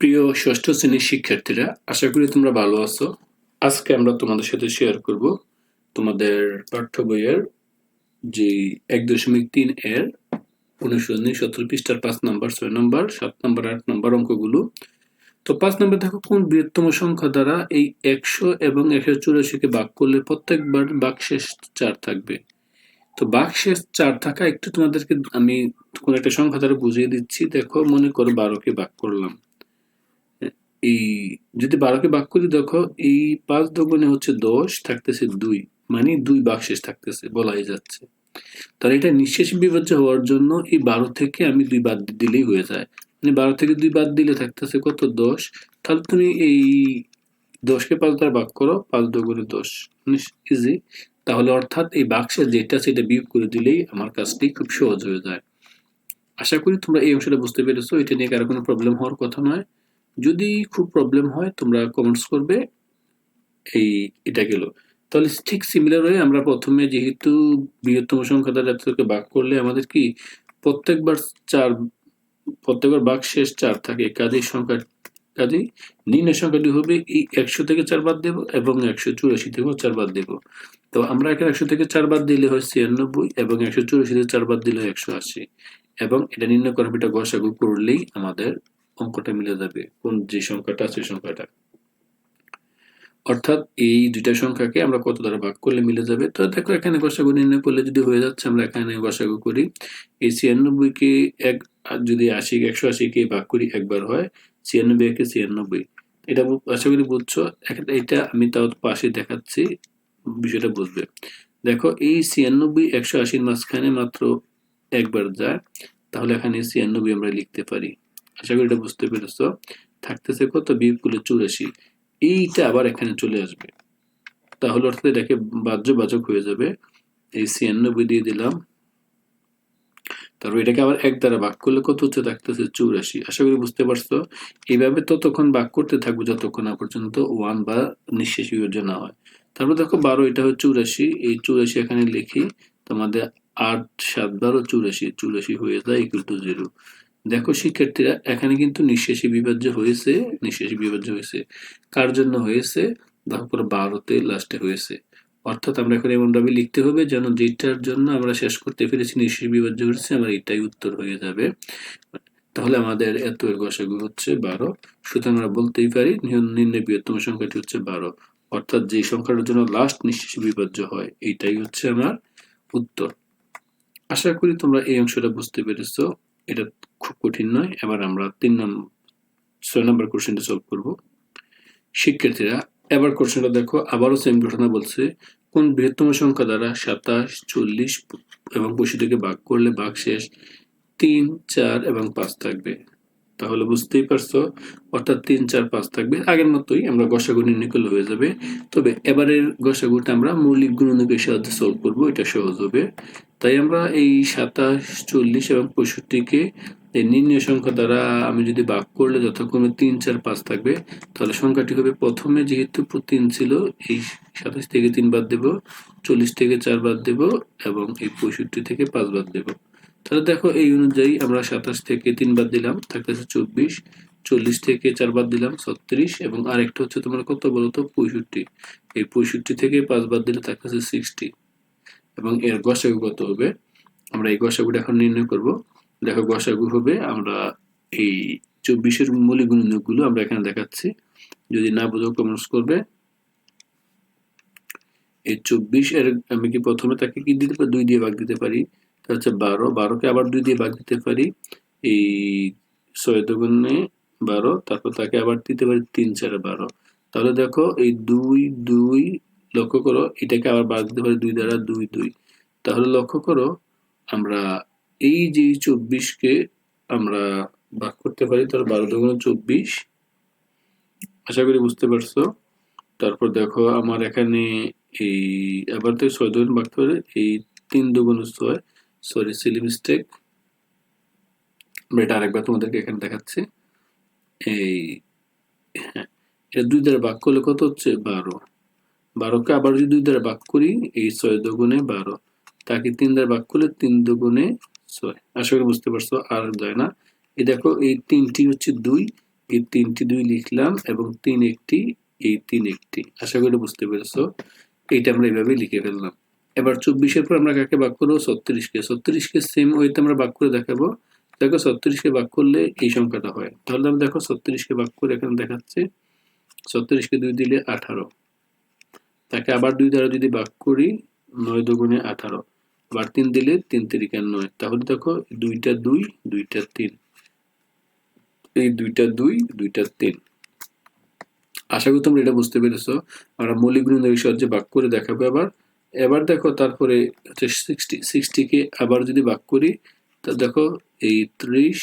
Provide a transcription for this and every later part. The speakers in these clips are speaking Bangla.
প্রিয় ষষ্ঠ শ্রেণির শিক্ষার্থীরা, আশা করি তোমরা ভালো আছো। আজকে আমরা তোমাদের সাথে শেয়ার করব তোমাদের পাঠ্য বইয়ের যে এক দশমিক তিন এর অনুশীলনী সতেরো পৃষ্ঠার পাঁচ নম্বর, ছয় নম্বর, সাত নম্বর, আট নম্বর অঙ্কগুলো। তো পাঁচ নম্বর দেখো, কোন বৃহত্তম সংখ্যা দ্বারা এই একশো এবং একশো চুরাশিকে ভাগ করলে প্রত্যেকবার বাকশেষ চার থাকবে। তো বাকশেষ চার থাকা একটু তোমাদেরকে আমি কোন একটা সংখ্যা দ্বারা বুঝিয়ে দিচ্ছি। দেখো, মনে করো বারোকে ভাগ করলাম। এই যদি বারোকে ভাগ করি দেখো, এই পাঁচ দোকানে হচ্ছে দশ থাকতেছে দুই মানে দুই বাকশেষ থাকতেছে বলাই যাচ্ছে। তাহলে এটা নিঃশেষ বিভাজ্য হওয়ার জন্য এই বারো থেকে আমি দুই বাদ দিলেই হয়ে যায়। মানে বারো থেকে দুই বাদ দিলে থাকতেছে কত? দশ। তাহলে তুমি এই দশকে পাঁচ দ্বারা ভাগ করো, পাঁচ দোকানে দশ। মানে ইজি তাহলে অর্থাৎ এই বাক্সে যেটা সেটা বিয়োগ করে দিলেই আমার কাজটি খুব সহজ হয়ে যায়। আশা করি তোমরা এই অংশটা বুঝতে পেরেছ। এটা নিয়ে কারও কোনো প্রবলেম হওয়ার কথা নয়। যদি খুব প্রবলেম হয়, তোমরা কমেন্টস করবে, এই, এটা গেল। তাহলে ঠিক সিমিলার হয়ে আমরা প্রথমে যেহেতু বৃহত্তম সংখ্যা দ্বারা এতকে ভাগ করলে আমাদের কি, প্রত্যেকবার চার, প্রত্যেকবার ভাগ শেষ চার থাকে, কাজেই সংখ্যা, কাজেই নিম্নের সংখ্যাটি হবে, এই একশো থেকে চার বাদ দেব এবং একশো চুরাশি থেকেও চার বাদ দেব। তো আমরা এখানে একশো থেকে চার বাদ দিলে হয় ছিয়ানব্বই এবং একশো চুরাশি থেকে চার বাদ দিলে হয় একশো আশি। এবং এটা নির্ণয় করার এটা গসাগু করলেই আমাদের অঙ্কটা মিলে যাবে, কোন যে সংখ্যাটা আছে সংখ্যাটা। অর্থাৎ এই দুইটা সংখ্যাকে আমরা কত দ্বারা ভাগ করলে মিলে যাবে? তো দেখো এখানে গসাগু নির্ণয় করলে যদি হয়ে যাচ্ছে, আমরা এখানে গসাগু করি, এই ছিয়ানব্বইকে এক যদি আশি একশো আশিকে ভাগ করি, একবার হয়, ছিয়ানব্বই একে ছিয়ানব্বই। এটা আশা করি বুঝছ? এটা আমি তাও পাশে দেখাচ্ছি, বিষয়টা বুঝবে। দেখো এই ছিয়ানব্বই, একশো আশির মাঝখানে মাত্র একবার যায়, তাহলে এখানে ছিয়ানব্বই আমরা লিখতে পারি। আশা করি এটা বুঝতে পেরেছ। থাকতেছে কত? বিয়োগ করলে চুরাশি। এইটা আবার এখানে চলে আসবে। তাহলে অর্থাৎ এটাকে বাহ্য বাচক হয়ে যাবে। এই ছিয়ানব্বই দিয়ে দিলাম। তারপর এটাকে আবার এক দ্বারা ভাগ করলে কত হচ্ছে? থাকতেছে চৌরাশি। আশা করি বুঝতে পারছ? এইভাবে ততক্ষণ ভাগ করতে থাকব যতক্ষণ না পর্যন্ত ওয়ান বা নিঃশেষ বিভাজ্য না হয়। তারপর দেখো বারো, এটা হচ্ছে চৌরাশি। এই চৌরাশি এখানে লিখি, তোমাদের আট, সাত, বারো, চৌরাশি। চৌরাশি হয়ে যায় ইকুয়াল টু জিরো দেখো, শিক্ষার্থীরা এখানে কিন্তু নিঃশেষী বিভাজ্য হয়েছে, নিঃশেষী বিভাজ্য হয়েছে। কার জন্য হয়েছে? তারপর বারোতে লাস্টে হয়েছে। অর্থাৎ আমরা এখন এমনভাবে লিখতে হবে যেন যেটার জন্য আমরা শেষ করতে পেরেছি, নিঃশেষ বিভাজ্য হয়েছে, আমার এটাই উত্তর হয়ে যাবে। তাহলে আমাদের এত গসাগু হচ্ছে বারো। সুতরাং আমরা বলতেই পারি নির্ণয় বৃহত্তম সংখ্যাটি হচ্ছে বারো। অর্থাৎ যে সংখ্যাটার জন্য লাস্ট নিঃশেষ বিভাজ্য হয়, এইটাই হচ্ছে আমার উত্তর। আশা করি তোমরা এই অংশটা বুঝতে পেরেছ। এটা খুব কঠিন নয়। এবার আমরা তিন নম্বর ছয় নম্বর কোশ্চেনটা সলভ করব। শিক্ষার্থীরা, এবার কোশ্চেনটা দেখো, আবারও সেম ঘটনা বলছে। কোন বৃহত্তম সংখ্যা দ্বারা সাতাশ, চল্লিশ এবং পঁয়ষট্টিকে ভাগ করলে ভাগ শেষ তিন, চার এবং পাঁচ থাকবে? তাহলে বুঝতেই পারছ। অর্থাৎ তিন, চার, পাঁচ থাকবে। আগের মতোই আমরা গসাগু নির্ণয় হয়ে যাবে। তবে এবারের গসাগুটা আমরা মৌলিক গুণনীকের সাহায্যে সলভ করব। এটা সহজ হবে। তাই আমরা এই সাতাশ, চল্লিশ এবং পঁয়ষট্টিকে এই নির্ণয় সংখ্যা দ্বারা আমি যদি ভাগ করলে যথাক্রমে তিন, চার, পাঁচ থাকবে, তাহলে সংখ্যাটি হবে প্রথমে যেহেতু তিন ছিল, এই সাতাশ থেকে তিন বাদ দেব, চল্লিশ থেকে চার বাদ দেব এবং এই পঁয়ষট্টি থেকে পাঁচ বাদ দেব। তাহলে দেখো এই অনুযায়ী আমরা সাতাশ থেকে তিন বাদ দিলাম, থাকতেছে চব্বিশ, চল্লিশ থেকে চার বাদ দিলাম ছত্রিশ, এবং আরেকটা হচ্ছে তোমার কত বলতো পঁয়ষট্টি। এই পঁয়ষট্টি থেকে পাঁচ বাদ দিলে থাকতেছে সিক্সটি এবং এর গসাগু কত হবে? আমরা এই গসাগুটা এখন নির্ণয় করব। দেখো গসাগু হবে, আমরা এই চব্বিশের মৌলিক গুণনীয়কগুলো আমরা এখানে দেখাচ্ছি। যদি না বোঝো কমেন্টস করবে। এই চব্বিশ এর আমি কি প্রথমে তাকে কি দিতে পারি? দুই দিয়ে ভাগ দিতে পারি। হচ্ছে বারো, বারোকে আবার দুই দিয়ে ভাগ দিতে পারি। এই ছয় দুগুণে বারো, তারপর তাকে আবার দিতে পারি তিন চারে বারো। তাহলে দেখো এই দুই দুই লক্ষ্য করো, এটাকে আবার ভাগ দিতে পারি দুই দ্বারা দুই দুই। তাহলে লক্ষ্য করো, আমরা এই যে চব্বিশকে আমরা ভাগ করতে পারি, তাহলে বারো দুগুণে চব্বিশ। আশা করি বুঝতে পারছ। তারপর দেখো আমার এখানে এই, আবার তো ছয় দুগুণ ভাগ করে এই তিন দুগুণ ছয়। সরি সিলি মিস্টেক আমরা এটা আরেকবার তোমাদেরকে এখানে দেখাচ্ছি। এই হ্যাঁ এটা দুই দ্বারা ভাগ করলে কত হচ্ছে? বারো। বারোকে আবার যদি দুই দ্বারা ভাগ করি, এই ছয় দুগুণে বারো। তাকে তিন দ্বারা ভাগ করলে তিন দুগুণে ছয়। আশা করি বুঝতে পারছ, আর যায় না। এই দেখো, এই তিনটি হচ্ছে দুই। এই তিনটি দুই লিখলাম এবং তিন একটি, এই তিন একটি। আশা করি বুঝতে পেরেছ। এইটা আমরা এইভাবে লিখে ফেললাম। এবার চব্বিশের পর আমরা কাকে ভাগ করব? ছত্রিশকে। ছত্রিশকে সেম ওইতে আমরা ভাগ করে দেখাবো। দেখো ছত্রিশকে ভাগ করলে এই সংখ্যাটা হয়। তাহলে আমরা দেখো ছত্রিশকে ভাগ করে এখানে দেখাচ্ছে। ছত্রিশকে দুই দিলে আঠারো। তাকে আবার দুই দ্বারা যদি ভাগ করি, নয় দুগুণে আঠারো। আবার তিন দিলে তিন তিরিকা নয়। তাহলে দেখো দুইটা দুই, দুইটা তিন। এই দুইটা দুই, দুইটা তিন। আশা করি তোমরা এটা বুঝতে পেরেছ। আমরা মৌলিক গুণের সাহায্যে ভাগ করে দেখাবো এবার। এবার দেখো তারপরে হচ্ছে সিক্সটি সিক্সটিকে আবার যদি ভাগ করি, তা দেখো এই ত্রিশ,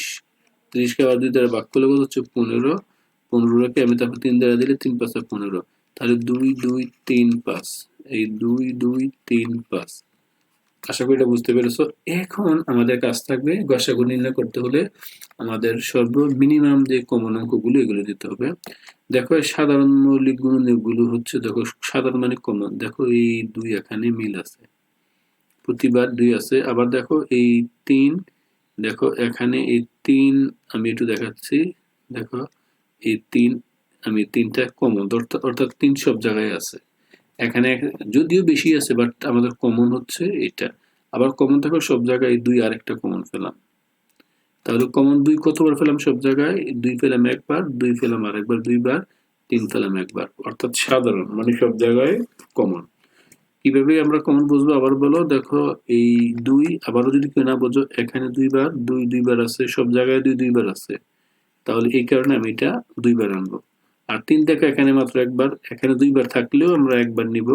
ত্রিশকে আবার যদি দ্বারা ভাগ করলে হচ্ছে পনেরো, পনেরোকে আমি তারপর তিন দ্বারা দিলে তিন পাঁচটা পনেরো। তাহলে দুই দুই, তিন, পাঁচ। এই দুই দুই, তিন, পাঁচ। আশা করি এটা বুঝতে পেরেছ। এখন আমাদের কাজ থাকবে গসাগু নির্ণয় করতে হলে আমাদের সর্ব মিনিমাম যে কমন অঙ্কগুলো এগুলো দিতে হবে। দেখো সাধারণ মৌলিক গুণনীয়কগুলো হচ্ছে দেখো সাধারণ মানে কমন দেখো এই দুই এখানে মিল আছে। প্রতিবার দুই আছে। আবার দেখো এই তিন, দেখো এখানে এই তিন আমি একটু দেখাচ্ছি। দেখো এই তিন, আমি তিনটা কমন অর্থাৎ তিন সব জায়গায় আছে। এখানে যদিও বেশি আছে বাট আমাদের কমন হচ্ছে এটা। আবার কমন থাকো সব জায়গায় দুই আরেকটা কমন ফেলাম তাহলে কমন দুই কতবার ফেলাম সব জায়গায়? দুই ফেলাম একবার, দুই পেলাম আরেকবার, দুইবার, তিন ফেলাম একবার। অর্থাৎ সাধারণ মানে সব জায়গায় কমন কীভাবে আমরা কমন বুঝব? আবার বলো, দেখো, এই দুই, আবারও যদি কেউ না বোঝো, এখানে দুইবার, দুই, দুইবার আছে, সব জায়গায় দুই, দুইবার আছে। তাহলে এই কারণে আমি এটা দুইবার আনব। আর তিন দেখো এখানে মাত্র একবার, এখানে দুইবার থাকলেও আমরা একবার নিব,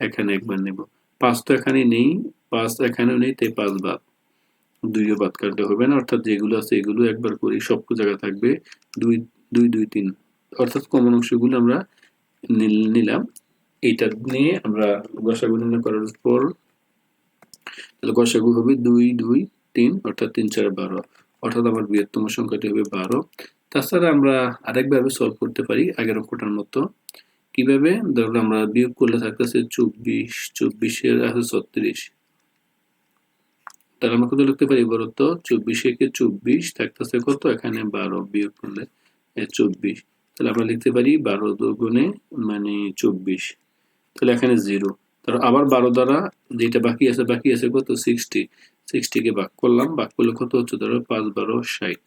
এখানে একবার নিব। পাঁচ তো এখানে নেই, পাঁচ এখানেও নেই, তাই পাঁচ বাদ। দুইও বাদ কাটতে হবে না, অর্থাৎ যেগুলো আছে এগুলো একবার করি সব জায়গায় থাকবে, দুই দুই দুই, তিন। অর্থাৎ কমন অংশগুলো আমরা নিলাম। এইটা নিয়ে আমরা গসাগু নির্ণয় করার পর, তাহলে গসাগু হবে দুই দুই, তিন, অর্থাৎ তিন, চার, বারো। অর্থাৎ আমার বৃহত্তম সংখ্যাটি হবে বারো। তাছাড়া আমরা আরেকভাবে সলভ করতে পারি আগের অঙ্কটার মতো। কীভাবে? ধরো আমরা বিয়োগ করলে থাকতেছে চব্বিশ, চব্বিশের আছে ছত্রিশ। তাহলে আমরা কত লিখতে পারি বলো তো চব্বিশে কে চব্বিশ থাকতেছে কত? এখানে বারো বিয়োগ করলে চব্বিশ। তাহলে আমরা লিখতে পারি বারো দুগুণে মানে চব্বিশ। তাহলে এখানে জিরো। তাহলে আবার বারো দ্বারা যেটা বাকি আছে বাকি আছে কত? সিক্সটি। সিক্সটিকে ভাগ করলাম, ভাগ করলে কত হচ্ছে? ধরো পাঁচ বারো ষাট।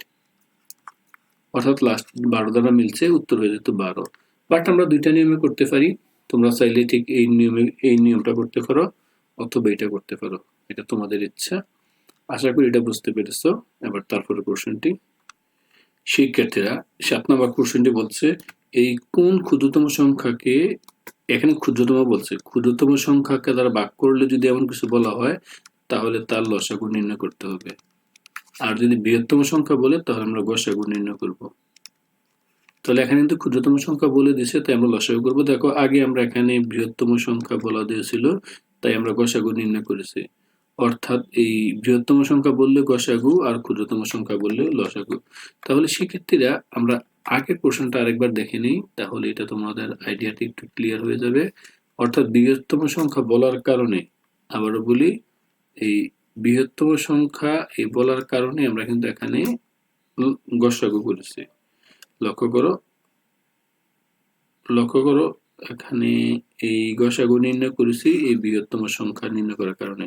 অর্থাৎ লাস্ট বারো দ্বারা মিলছে, উত্তর হয়ে যেত বারো। বাট আমরা দুইটা নিয়মে করতে পারি। তোমরা চাইলে ঠিক এই নিয়মে, এই নিয়মটা করতে পারো অথবা এটা করতে পারো। এটা তোমাদের ইচ্ছা। আশা করি এটা বুঝতে পেরেছ। এবার তারপরে কোশ্চেনটি শিক্ষার্থীরা, সাত নম্বর কোশ্চেনটি বলছে, এই কোন ক্ষুদ্রতম সংখ্যাকে, এখানে ক্ষুদ্রতম বলছে, ক্ষুদ্রতম সংখ্যাকে দ্বারা ভাগ করলে যদি এমন কিছু বলা হয়, তাহলে তার লসাগু নির্ণয় করতে হবে। আর যদি বৃহত্তম সংখ্যা বলে, তাহলে আমরা গসাগু নির্ণয় করব। তাহলে এখানে কিন্তু ক্ষুদ্রতম সংখ্যা বলে দিয়েছে তাই আমরা লসাগু করব। দেখো, আগে আমরা এখানে বৃহত্তম সংখ্যা বলা দিয়েছিল, তাই আমরা গসাগু নির্ণয় করেছি। অর্থাৎ এই বৃহত্তম সংখ্যা বললে গসাগু আর ক্ষুদ্রতম সংখ্যা বললে লসাগু তাহলে শিক্ষার্থীরা, আমরা আগের প্রশ্নটা আরেকবার দেখে নিই, তাহলে এটা তোমাদের আইডিয়াটি একটু ক্লিয়ার হয়ে যাবে। অর্থাৎ বৃহত্তম সংখ্যা বলার কারণে আবারও বলি, এই বৃহত্তম সংখ্যা এই বলার কারণে আমরা কিন্তু এখানে গসাগু করেছি। লক্ষ্য করো লক্ষ্য করো, এখানে এই গসাগু নির্ণয় করেছি এই বৃহত্তম সংখ্যা নির্ণয় করার কারণে।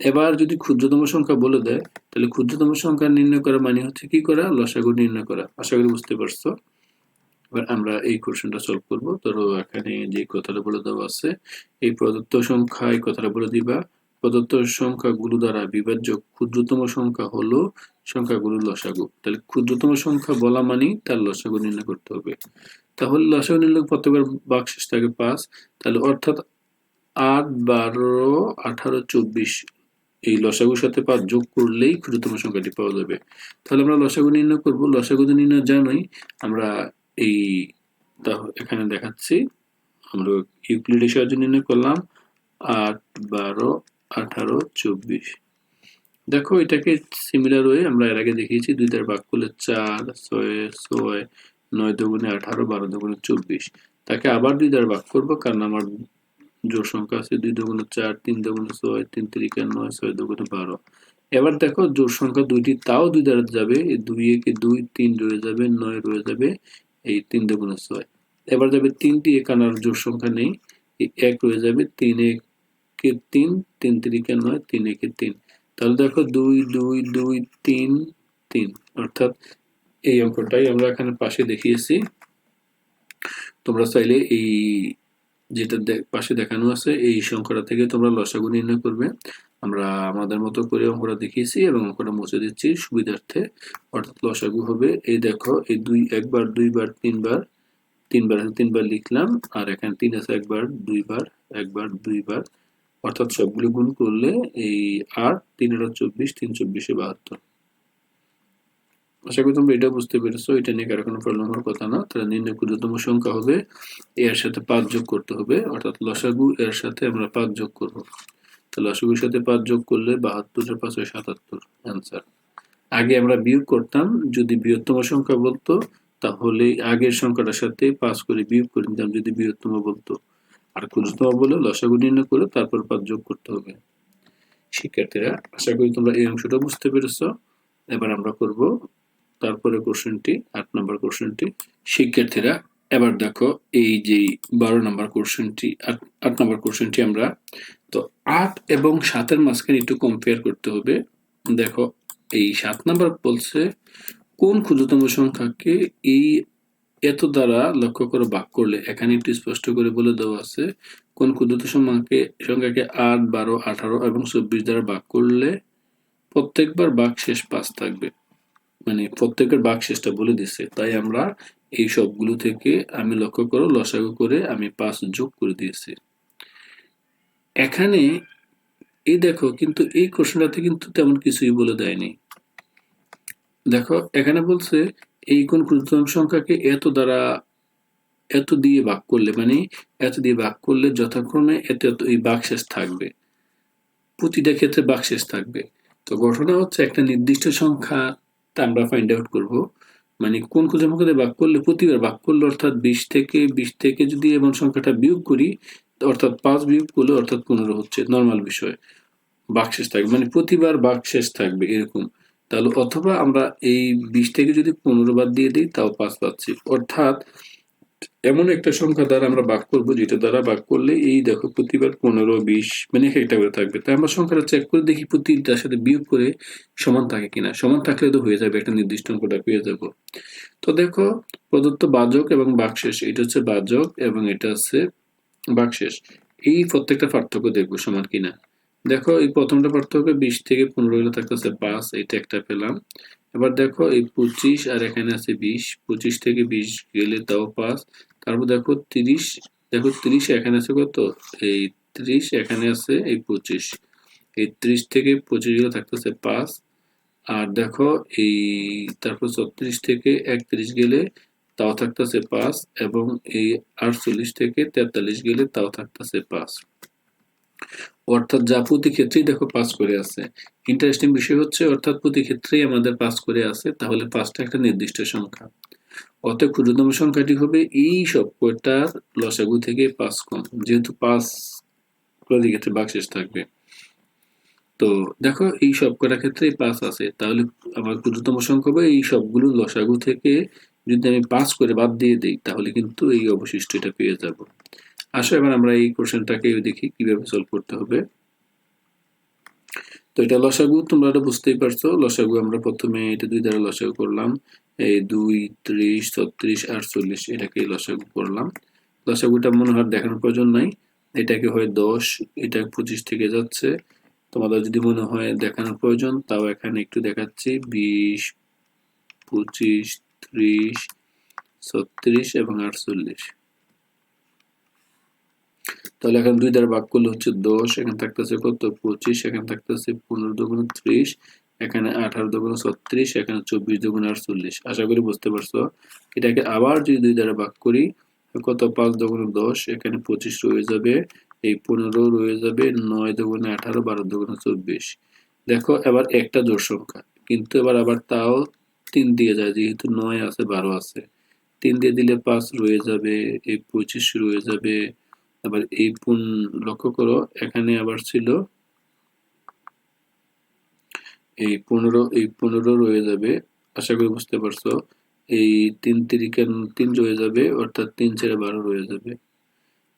এবার যদি ক্ষুদ্রতম সংখ্যা বলে দেয়, তাহলে ক্ষুদ্রতম সংখ্যা নির্ণয় করা মানে হচ্ছে কি করা? লসাগু নির্ণয় করা। আশা করি বুঝতে পারছ। এবার আমরা এই কোশ্চেনটা সলভ করব। ধরো, এখানে যে কথাটা বলে দেওয়া আছে, এই প্রদত্ত সংখ্যা এই কথাটা বলে দিবা। প্রদত্ত সংখ্যাগুলো দ্বারা বিভাজ্য ক্ষুদ্রতম সংখ্যা হলো সংখ্যাগুলো লসাগু। তাহলে ক্ষুদ্রতম সংখ্যা বলা মানেই তার লসাগু নির্ণয় করতে হবে। তাহলে লসাগু নির্ণয় প্রত্যেকবার বাক্সেস থাকে পাঁচ। তাহলে অর্থাৎ আট, বারো, আঠারো, চব্বিশ এই লসাগুর সাথে পাঁচ যোগ করলেই ক্ষুদ্রতম সংখ্যাটি পাওয়া যাবে। তাহলে আমরা লসাগু নির্ণয় করব। লসাগু নির্ণয় জানোই। আমরা এই এখানে দেখাচ্ছি। আমরা ইউক্লিডের সাহায্যে নির্ণয় করলাম। আট, বারো আঠারো, চব্বিশ। দেখো, এটাকে সিমিলার ওয়ে আমরা এর আগে দেখিয়েছি দুই দ্বারা ভাগ করলে চার, ছয় ছয়, নয় দুগুণে আঠারো, বারো দুগুণে চব্বিশ। তাকে আবার দুই দ্বারা ভাগ করব, কারণ আমার জোর সংখ্যা আছে দুই দুগুণে চার, তিন দুগুণে ছয়, তিন তিরিকা নয়, ছয় দুগুণে বারো। এবার দেখো, জোড় সংখ্যা দুইটি, তাও দুই দ্বারা যাবে দুই একে দুই, তিন রয়ে যাবে, নয় রয়ে যাবে, এই তিন দুগুণে ছয়। এবার যাবে তিনটি, এখানে আর জোড় সংখ্যা নেই এক রয়ে যাবে, তিন একে তিন তিন তিরিকে নয়, তিন একে তিন। তাহলে দেখো দুই দুই দুই, তিন তিন। অর্থাৎ এই অঙ্কটাই আমরা এখানে পাশে দেখিয়েছি। তোমরা চাইলে এই যেটা পাশে দেখানো আছে, এই সংখ্যাটা থেকে তোমরা লসাগু নির্ণয় করবে। আমরা আমাদের মতো করে অঙ্কটা দেখিয়েছি এবং অঙ্কটা মুছে দিচ্ছি। সুবিধার্থে অর্থাৎ লসাগু হবে। এই দেখো, এই দুই একবার, দুইবার, তিনবার তিনবার তিনবার লিখলাম। আর এখানে তিন আছে একবার, দুইবার একবার, দুইবার। অর্থাৎ সবগুলো গুণ করলে এই আট তিন আট চব্বিশ, তিন চব্বিশে বাহাত্তর। আশা করি তোমরা এটা বুঝতে পেরেছ, এটা নিয়ে কারও কোনো প্রবলেম হওয়ার কথা না। তাহলে নির্ণয় ক্ষুদ্রতম সংখ্যা হবে এর সাথে পাঁচ যোগ করতে হবে, অর্থাৎ লসাগু এর সাথে আমরা পাঁচ যোগ করব। তো লসাগুর সাথে পাঁচ যোগ করলে বাহাত্তরের পাঁচ হয় সাতাত্তর অ্যান্সার আগে আমরা বিয়োগ করতাম, যদি বৃহত্তম সংখ্যা বলতো, তাহলে আগের সংখ্যাটার সাথে পাঁচ করে বিয়োগ করে নিতাম, যদি বৃহত্তম বলতো। আর ক্ষুদ্রতম বলে লসাগু নির্ণয় করে তারপর পাঁচ যোগ করতে হবে। শিক্ষার্থীরা, আশা করি তোমরা এই অংশটা বুঝতে পেরেছ। এবার আমরা করব তারপরে কোশ্চেনটি, আট নম্বর কোশ্চেনটি। শিক্ষার্থীরা, এবার দেখো এই যে বারো নম্বর কোশ্চেনটি, আট নম্বর কোশ্চেনটি আমরা, তো আট এবং সাতের মাঝখানে একটু কম্পেয়ার করতে হবে। দেখো এই সাত নম্বর বলছে, কোন ক্ষুদ্রতম সংখ্যাকে এই এত দ্বারা লক্ষ্য করে ভাগ করলে, এখানে একটু স্পষ্ট করে বলে দেওয়া আছে, কোন ক্ষুদ্রতম সংখ্যাকে সংখ্যাকে আট, বারো, আঠারো এবং চব্বিশ দ্বারা ভাগ করলে প্রত্যেকবার ভাগ শেষ পাঁচ থাকবে। মানে প্রত্যেকের ভাগ শেষটা বলে দিছে। তাই আমরা এই সবগুলো থেকে আমি লক্ষ্য করো, লসাগু করে আমি পাঁচ যোগ করে দিয়েছি। এখানে এই দেখো, কিন্তু এই কোশ্চেনটাতে কিন্তু তেমন কিছুই বলে দেয়নি। দেখো, এখানে বলছে এই কোন ক্ষুদ্রতম সংখ্যাকে এত দ্বারা এত দিয়ে ভাগ করলে মানে এত দিয়ে ভাগ করলে যথাক্রমে এত এত এই বাকশেষ থাকবে। প্রতিটা ক্ষেত্রে বাকশেষ থাকবে। তো ঘটনা হচ্ছে একটা নির্দিষ্ট সংখ্যা তা আমরা ফাইন্ড আউট করব। মানে কোন ক্ষুদ্র সংখ্যা দিয়ে ভাগ করলে, প্রতিবার ভাগ করলে অর্থাৎ বিশ থেকে বিশ থেকে যদি এমন সংখ্যাটা বিয়োগ করি, অর্থাৎ পাঁচ বিয়োগ করলে অর্থাৎ পনেরো হচ্ছে নর্মাল বিষয়। বাকশেষ থাকবে মানে প্রতিবার বাকশেষ থাকবে, এরকম। তাহলে অথবা আমরা এই বিশ থেকে যদি পনেরো বাদ দিয়ে দিই, তাও পাঁচ পাচ্ছি অর্থাৎ এমন একটা সংখ্যা দ্বারা আমরা ভাগ করব, যেটা দ্বারা ভাগ করলে এই দেখো প্রতিবার পনেরো, বিশ মানে একটা করে থাকবে। তাই আমরা সংখ্যাটা চেক করে দেখি প্রতিটার সাথে বিয়োগ করে সমান থাকে কিনা। সমান থাকলে তো হয়ে যাবে, একটা নির্দিষ্ট অঙ্কটা পেয়ে যাব। তো দেখো, প্রদত্ত বাজক এবং বাকশেষ, এটা হচ্ছে বাজক এবং এটা হচ্ছে বাকশেষ। এই প্রত্যেকটা পার্থক্য দেখব সমান কিনা। দেখো, এই প্রথমটা পার্থক্য বিশ থেকে পনেরো গেলে থাকতেছে পাঁচ, এটা একটা পেলাম। এবার দেখো, এই পঁচিশ আর এখানে আছে বিশ, পঁচিশ থেকে বিশ গেলে তাও পাঁচ, তারপর দেখো তিরিশ দেখো তিরিশ, এখানে আছে কত? এই ত্রিশ, এখানে আছে এই পঁচিশ, এই ত্রিশ থেকে পঁচিশ গেলে থাকতেছে পাঁচ, আর দেখো এই তারপর ছত্রিশ থেকে একত্রিশ গেলে তাও থাকতেছে পাঁচ, এবং এই আটচল্লিশ থেকে তেতাল্লিশ গেলে তাও থাকতেছে পাঁচ। অর্থাৎ যা প্রতি ক্ষেত্রেই দেখো পাস করে আছে। ইন্টারেস্টিং বিষয় হচ্ছে, অর্থাৎ প্রতি ক্ষেত্রেই আমাদের পাস করে আছে, তাহলে পাঁচটা একটা নির্দিষ্ট সংখ্যা। অতএব ক্ষুদ্রতম সংখ্যাটি হবে এই সব কয়টার লসাগু থেকে পাঁচ কম, যেহেতু পাঁচ প্রতি ক্ষেত্রে বাকশেষ থাকবে। তো দেখো, এই সব কয়টা ক্ষেত্রে পাঁচ আছে, তাহলে আমার ক্ষুদ্রতম সংখ্যা হবে এই সবগুলো লসাগু থেকে যদি আমি পাস করে বাদ দিয়ে দিই, তাহলে কিন্তু এই অবশিষ্ট এটা পেয়ে যাব। আসো, এবার আমরা এই কোশ্চেনটাকে দেখি কীভাবে সলভ করতে হবে। তো এটা লসাগু, তোমরা এটা বুঝতেই পারছ। লসাগু আমরা প্রথমে এটা দুই দ্বারা লসাগু করলাম। এই দুই, ত্রিশ, ছত্রিশ, আটচল্লিশ, এটাকে লসাগু করলাম। লসাগুটা মনে হয় দেখানোর প্রয়োজন নাই। এটাকে হয় দশ, এটা পঁচিশ থেকে যাচ্ছে। তোমাদের যদি মনে হয় দেখানোর প্রয়োজন, তাও এখানে একটু দেখাচ্ছি। বিশ, পঁচিশ, ত্রিশ, ছত্রিশ এবং আটচল্লিশ। তাহলে এখন দুই দ্বারা ভাগ করলে হচ্ছে দশ, এখানে থাকতেছে কত? পঁচিশ, এখানে থাকতেছে পনেরো দুগুণ ত্রিশ, এখানে আঠারো দুগুণ ছত্রিশ, এখানে চব্বিশ দুগুণ আটচল্লিশ। আশা করি বুঝতে পারছ? এটাকে আবার যদি দুই দ্বারা ভাগ করি, কত? পাঁচ দুগুণ দশ, এখানে পঁচিশ রয়ে যাবে, এই পনেরো রয়ে যাবে, নয় দুগুণে আঠারো, বারো দুগুণে চব্বিশ। দেখো, এবার একটা জোর সংখ্যা, কিন্তু এবার আবার তাও তিন দিয়ে যায়, যেহেতু নয় আছে, বারো আছে। তিন দিয়ে দিলে পাঁচ রয়ে যাবে, এই পঁচিশ রয়ে যাবে আবার এই পুন লক্ষ্য করো, এখানে আবার ছিল এই পনেরো এই পনেরো রয়ে যাবে। আশা করি বুঝতে পারছ, এই তিন তিরিকে তিন রয়ে যাবে, অর্থাৎ তিন ছেড়ে বারো রয়ে যাবে।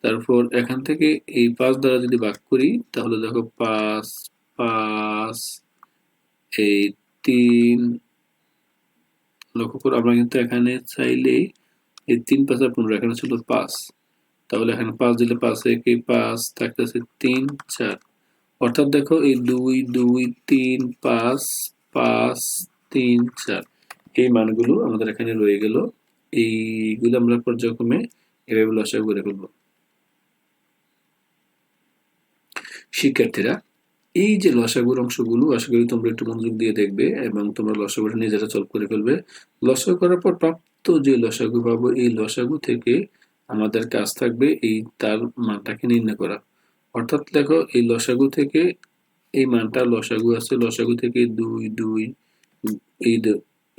তারপর এখান থেকে এই পাঁচ দ্বারা যদি ভাগ করি, তাহলে দেখো পাঁচ পাঁচ, এই তিন, লক্ষ্য করো, আমরা কিন্তু এখানে চাইলেই এই তিন পাঁচ আর পনেরো, এখানে ছিল পাঁচ। তাহলে এখানে পাঁচ দিলে পাঁচ একে পাঁচ থাকতেছে তিন, চার। অর্থাৎ দেখো এই দুই দুই, তিন, পাঁচ পাঁচ, তিন, চার। এই মানগুলো আমাদের এখানে রয়ে গেল। এইগুলো আমরা পর্যায়ক্রমে এভাবে লসাগু করে ফেলব। শিক্ষার্থীরা, এই যে লসাগুর অংশগুলো, আশা করি তোমরা একটু মনোযোগ দিয়ে দেখবে এবং তোমরা লসাগুটা নিজেরা সলভ করে ফেলবে। লসাগু করার পর প্রাপ্ত যে লসাগু পাবো, এই লসাগু থেকে আমাদের কাজ থাকবে এই তার মানটাকে নির্ণয় করা। অর্থাৎ দেখো, এই লসাগু থেকে এই মানটা লসাগু আছে, লসাগু থেকে দুই দুই, এই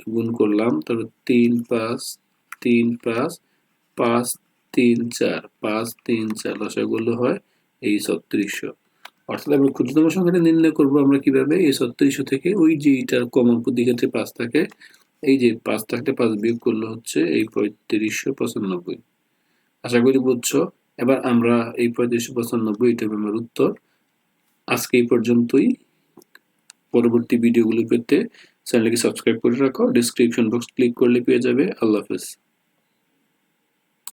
গুণ করলাম তারপর তিন পাঁচ তিন পাঁচ পাঁচ, তিন, চার, পাঁচ, তিন, চার লসাগুলো হয় এই ছত্রিশশো। অর্থাৎ আমরা ক্ষুদ্রতম সংখ্যাটা নির্ণয় করব আমরা কীভাবে? এই ছত্রিশশো থেকে ওই যে এটার কমন প্রতিক্ষেত্রে পাঁচ থাকে, এই যে পাঁচ থাকলে পাঁচ বিয়োগ করলে হচ্ছে এই পঁয়ত্রিশশো পঁচানব্বই। আশা করি বুঝছ। এবার আমরা এই পঁয়ত্রিশশো পঁচানব্বই এটা উত্তর। আজকে এই পর্যন্তই। পরবর্তী ভিডিওগুলো পেতে চ্যানেলকে সাবস্ক্রাইব করে রাখো। ডিসক্রিপশন বক্স ক্লিক করলে পেয়ে যাবে। আল্লাহ হাফেজ।